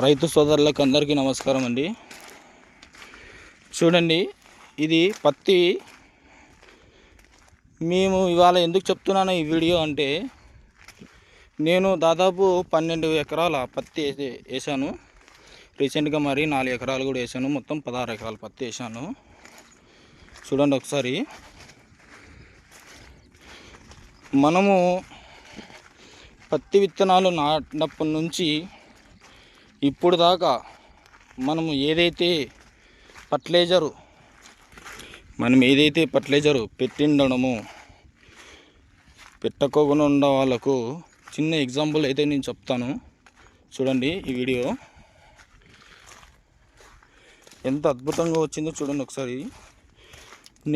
రైతు సోదరులకు అందరికీ నమస్కారం అండి. చూడండి ఇది పత్తి. మేము ఇవాళ ఎందుకు చెప్తున్నాను ఈ వీడియో అంటే నేను దాదాపు పన్నెండు ఎకరాల పత్తి వేసాను. రీసెంట్గా మరి నాలుగు ఎకరాలు కూడా వేసాను. మొత్తం పదహారు ఎకరాల పత్తి వేసాను. చూడండి ఒకసారి. మనము పత్తి విత్తనాలు నాటినప్పటి నుంచి ఇప్పుడు దాకా మనము ఏదైతే ఫర్టిలైజరు మనం ఏదైతే ఫర్టిలైజరు పెట్టిండడము పెట్టకోకుండా ఉన్న వాళ్ళకు చిన్న ఎగ్జాంపుల్ అయితే నేను చెప్తాను. చూడండి ఈ వీడియో. ఎంత అద్భుతంగా వచ్చిందో చూడండి ఒకసారి.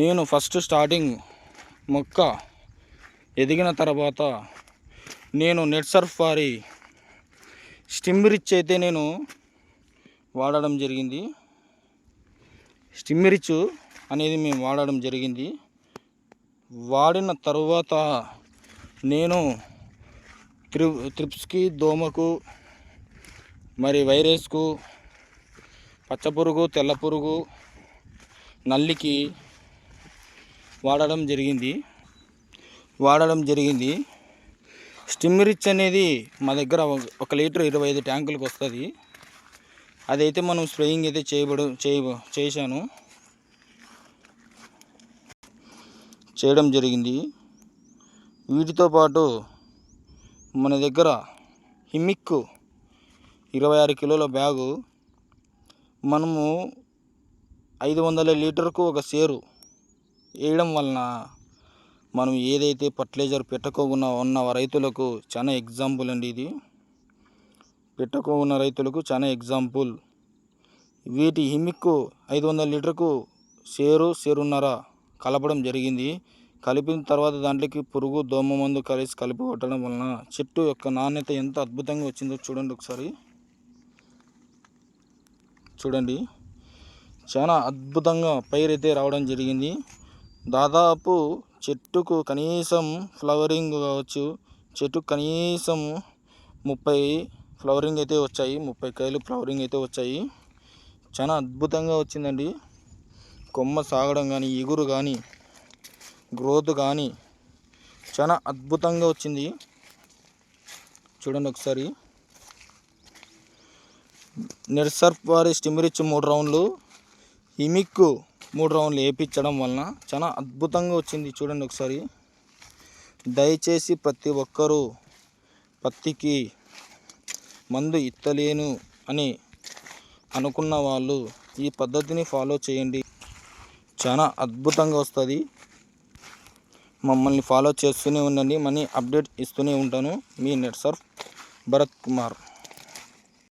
నేను ఫస్ట్ స్టార్టింగ్ మొక్క ఎదిగిన తర్వాత నేను నెట్ సర్ఫ్ వారి స్టిమ్ రిచ్ అయితే నేను వాడడం జరిగింది. స్టిమ్ రిచ్ అనేది మేము వాడడం జరిగింది. వాడిన తర్వాత నేను త్రి త్రిప్స్కి దోమకు మరి వైరస్కు పచ్చపురుగు తెల్ల పురుగు నల్లికి వాడడం జరిగింది. వాడడం జరిగింది. స్టిమ్ రిచ్ అనేది మా దగ్గర ఒక- ఒక లీటర్ ఇరవై ఐదు ట్యాంకులకు వస్తుంది. అదైతే మనం స్ప్రేయింగ్ అయితే చేయబడు చేయ చేశాను. చేయడం జరిగింది. వీటితో పాటు మన దగ్గర హిమిక్ ఇరవై ఆరు కిలోల బ్యాగు. మనము ఐదు వందల లీటర్కు ఒక సేరు వేయడం వలన మనం ఏదైతే ఫర్టిలైజర్ పెట్టకోకుండా ఉన్న రైతులకు చాలా ఎగ్జాంపుల్ అండి ఇది. పెట్టకో ఉన్న రైతులకు చాలా ఎగ్జాంపుల్. వీటి హిమిక్కు ఐదు వందల లీటర్కు సేరు సేరున్నర కలపడం జరిగింది. కలిపిన తర్వాత దాంట్లోకి పురుగు దోమ మందు కలిసి కలిపి కొట్టడం వలన చెట్టు యొక్క నాణ్యత ఎంత అద్భుతంగా వచ్చిందో చూడండి ఒకసారి. చూడండి. చాలా అద్భుతంగా పైరైతే రావడం జరిగింది. దాదాపు చెట్టుకు కనీసం ఫ్లవరింగ్ కావచ్చు. చెట్టు కనీసం ముప్పై ఫ్లవరింగ్ అయితే వచ్చాయి. ముప్పై కాయలు ఫ్లవరింగ్ అయితే వచ్చాయి. చాలా అద్భుతంగా వచ్చిందండి. కొమ్మ సాగడం కానీ ఎగురు కానీ గ్రోత్ కానీ చాలా అద్భుతంగా వచ్చింది. చూడండి ఒకసారి. నెర్సర్ఫ్ వారి స్టిమిరిచ్ మూడు రౌండ్లు. హిమిక్కు మూడు రౌండ్లు వేయించడం వలన చాలా అద్భుతంగా వచ్చింది చూడండి ఒకసారి. దయచేసి ప్రతి ఒక్కరూ పత్తికి మందు ఇత్తలేను అని అనుకున్న వాళ్ళు ఈ పద్ధతిని ఫాలో చేయండి. చాలా అద్భుతంగా వస్తుంది. మమ్మల్ని ఫాలో చేస్తూనే ఉండండి. మనీ అప్డేట్ ఇస్తూనే ఉంటాను. మీ నెట్ సర్ఫ్ భరత్ కుమార్.